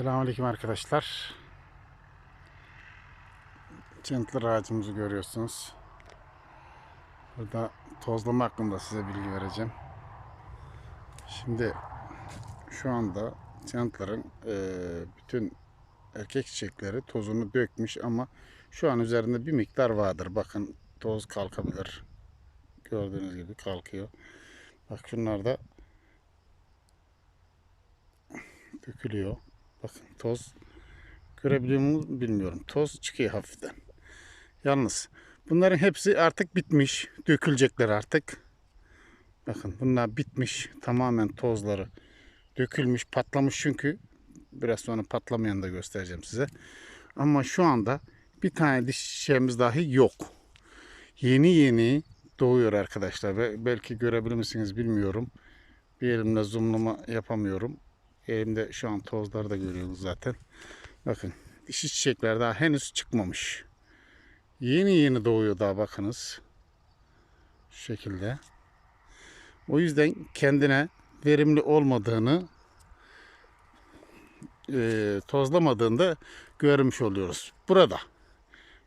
Selamünaleyküm arkadaşlar. Centler ağacımızı görüyorsunuz. Burada tozlama hakkında size bilgi vereceğim. Şimdi şu anda Centler'ın eee, bütün erkek çiçekleri tozunu dökmüş ama şu an üzerinde bir miktar vardır. Bakın toz kalkabilir. Gördüğünüz gibi kalkıyor. Bak şunlar da dökülüyor. Bakın toz görebiliyor musunuz bilmiyorum. Toz çıkıyor hafiften. Yalnız bunların hepsi artık bitmiş. Dökülecekler artık. Bakın bunlar bitmiş. Tamamen tozları dökülmüş, patlamış çünkü. Biraz sonra patlamayanı da göstereceğim size. Ama şu anda bir tane diş dahi yok. Yeni yeni doğuyor arkadaşlar. Belki görebilir misiniz bilmiyorum. Bir elimle zoomlama yapamıyorum. Elimde şu an tozları da görüyorsunuz zaten. Bakın dişi çiçekler daha henüz çıkmamış. Yeni yeni doğuyor daha bakınız. Şu şekilde. O yüzden kendine verimli olmadığını e, tozlamadığında görmüş oluyoruz. Burada.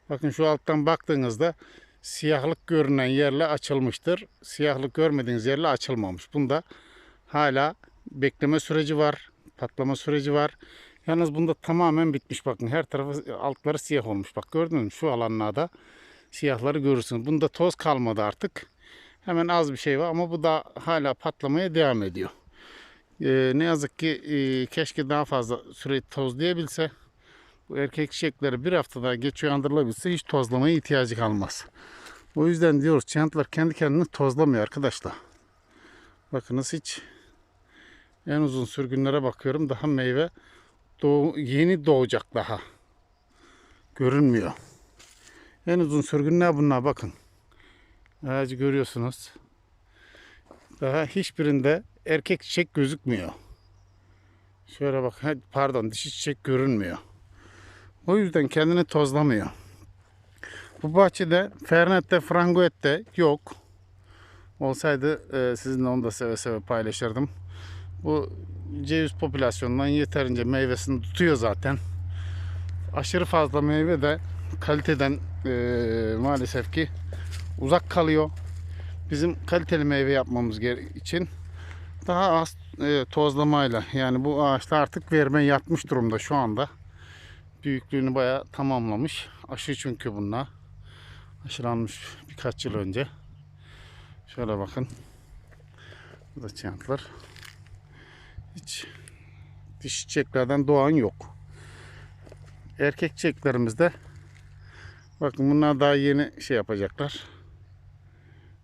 Bakın şu alttan baktığınızda siyahlık görünen yerle açılmıştır. Siyahlık görmediğiniz yerle açılmamış. Bunda hala bekleme süreci var. Patlama süreci var. Yalnız bunda tamamen bitmiş. Bakın her tarafı altları siyah olmuş. Bak gördünüz mü? Şu alanlarda siyahları görürsünüz. Bunda toz kalmadı artık. Hemen az bir şey var ama bu da hala patlamaya devam ediyor. Ee, ne yazık ki e, keşke daha fazla süre tozlayabilse. Bu erkek çiçekleri bir hafta daha geç uyandırılabilse hiç tozlamaya ihtiyacı kalmaz. O yüzden diyoruz çantlar kendi kendini tozlamıyor arkadaşlar. Bakınız hiç en uzun sürgünlere bakıyorum. Daha meyve doğu, yeni doğacak daha. Görünmüyor. En uzun sürgünler bunlar bakın. Ağacı görüyorsunuz. Daha hiçbirinde erkek çiçek gözükmüyor. Şöyle bak, pardon dişi çiçek görünmüyor. O yüzden kendini tozlamıyor. Bu bahçede Fernette, Franguette yok. Olsaydı e, sizinle onu da seve seve paylaşırdım. Bu ceviz popülasyonundan yeterince meyvesini tutuyor zaten. Aşırı fazla meyve de kaliteden e, maalesef ki uzak kalıyor. Bizim kaliteli meyve yapmamız için daha az e, tozlamayla yani bu ağaçlar artık verme yatmış durumda şu anda. Büyüklüğünü bayağı tamamlamış. Aşı çünkü bunlar. Aşılanmış birkaç yıl önce. Şöyle bakın. Bu da çantlar. Hiç diş çiçeklerden doğan yok. Erkek çiçeklerimizde bakın bunlar daha yeni şey yapacaklar.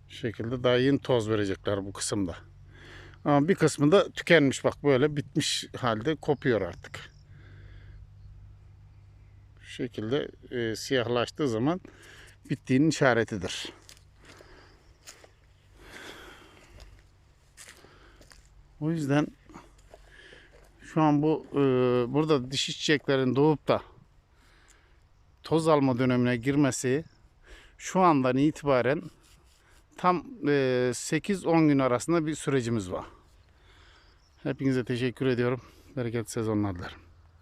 Şu şekilde daha yeni toz verecekler bu kısımda. Ama bir kısmı da tükenmiş bak böyle bitmiş halde kopuyor artık. Şu şekilde e, siyahlaştığı zaman bittiğinin işaretidir. O yüzden şu an bu e, burada dişi çiçeklerin doğup da toz alma dönemine girmesi şu andan itibaren tam e, 8-10 gün arasında bir sürecimiz var. Hepinize teşekkür ediyorum. Bereketli sezonlar dilerim.